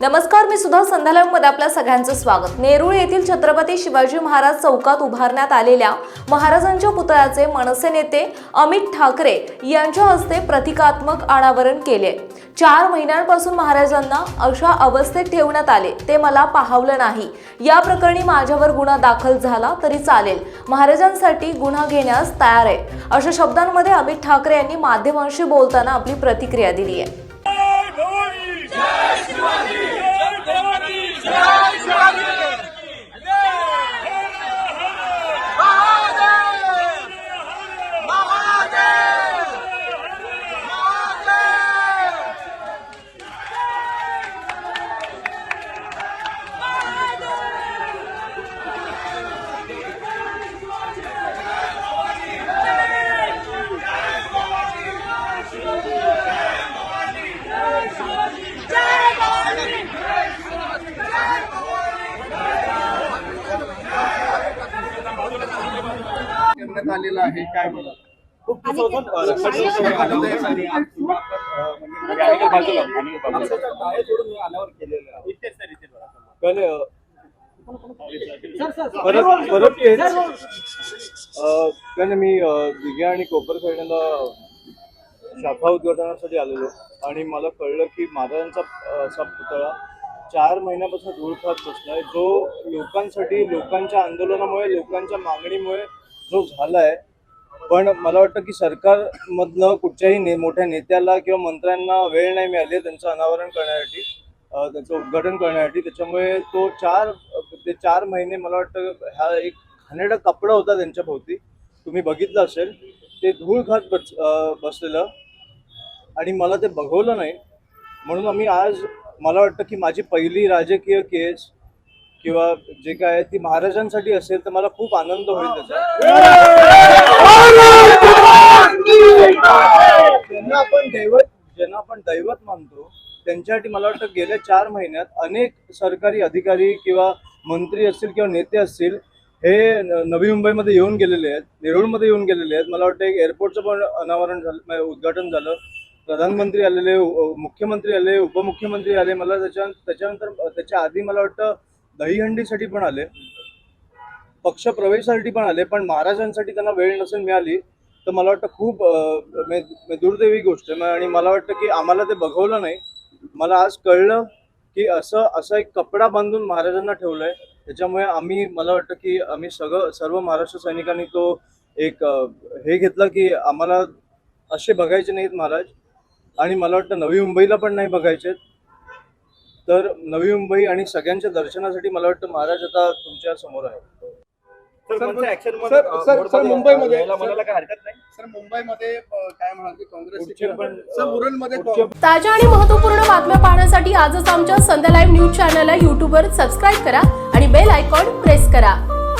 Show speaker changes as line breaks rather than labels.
नमस्कार मी सुद्धा संध्यालयमध्ये आपल्या सगळ्यांचं स्वागत. नेरूळ येथील छत्रपती शिवाजी महाराज चौकात उभारण्यात आलेल्या महाराजांच्या पुतळ्याचे मनसे नेते अमित ठाकरे यांच्या हस्ते प्रतिकात्मक अनावरण केले. चार महिन्यांपासून महाराजांना अशा अवस्थेत ठेवण्यात आले. ते मला पाहवलं नाही. या प्रकरणी माझ्यावर गुन्हा दाखल झाला तरी चालेल. महाराजांसाठी गुन्हा घेण्यास तयार आहे. अशा शब्दांमध्ये अमित ठाकरे यांनी माध्यमांशी बोलताना आपली प्रतिक्रिया दिली आहे.
करण्यात आलेला आहे काय बोला कारण मी अं, दिघे आणि कोपर खेळण्याला शाखा उद्घाटनासाठी आलेलो. आणि मला कळलं की महाराजांचा असा पुतळा चार महिन्यापासून धूळ खात बसलाय. जो लोकांसाठी लोकांच्या आंदोलनामुळे लोकांच्या मागणीमुळे जो झालाय पण मला वाटतं की सरकारमधनं कुठच्याही ने मोठ्या नेत्याला किंवा मंत्र्यांना वेळ नाही मिळाली त्यांचं अनावरण करण्यासाठी त्याचं उद्घाटन करण्यासाठी. त्याच्यामुळे तो चार ते चार महिने मला वाटतं हा एक घाणेडा कपडा होता त्यांच्या भोवती. तुम्ही बघितलं असेल ते धूळ खात बस बसलेलं. आणि मला ते बघवलं नाही. म्हणून आम्ही आज मला वाटतं की माझी पहिली राजकीय केस किंवा जे काय आहे ती महाराजांसाठी असेल तर मला खूप आनंद होईल त्याचा. ज्यांना आपण दैवत ज्यांना आपण दैवत मानतो त्यांच्यासाठी मला वाटतं गेल्या चार महिन्यात अनेक सरकारी अधिकारी किंवा मंत्री असतील किंवा नेते असतील हे नवी मुंबईमध्ये येऊन गेलेले आहेत नेरूळमध्ये येऊन गेलेले आहेत. मला वाटतं एक एअरपोर्टचं पण अनावरण झालं उद्घाटन झालं. प्रधानमंत्री आलेले मुख्यमंत्री आले उपमुख्यमंत्री आले. मला त्याच्या त्याच्यानंतर त्याच्या आधी मला वाटतं दहीहंडीसाठी पण आले पक्ष प्रवेशासाठी पण आले पण महाराजांसाठी त्यांना वेळ नसेल मिळाली तर मला वाटतं खूप दुर्दैवी गोष्ट आहे. आणि मला वाटतं की आम्हाला ते बघवलं नाही. मला आज कळलं की असं असा एक कपडा बांधून महाराजांना ठेवलंय त्याच्यामुळे आम्ही मला वाटतं की आम्ही सगळं सर्व महाराष्ट्र सैनिकांनी तो एक हे घेतला की आम्हाला असे बघायचे नाहीत महाराज. आणि मला वाटतं नवी मुंबईला पण नाही बघायचे तर नवी मुंबई आणि सगळ्यांच्या दर्शनासाठी मला वाटतं महाराज आता तुमच्यासमोर आहे
सर सर सर मुंबईमध्ये सर काय म्हणाल
ताज्या आणि महत्त्वपूर्ण बातम्या पाहण्यासाठी आजच आमच्या संध्या लाईव्ह न्यूज चॅनलला यूट्यूबवर सबस्क्राईब करा आणि बेल आयकॉन प्रेस करा.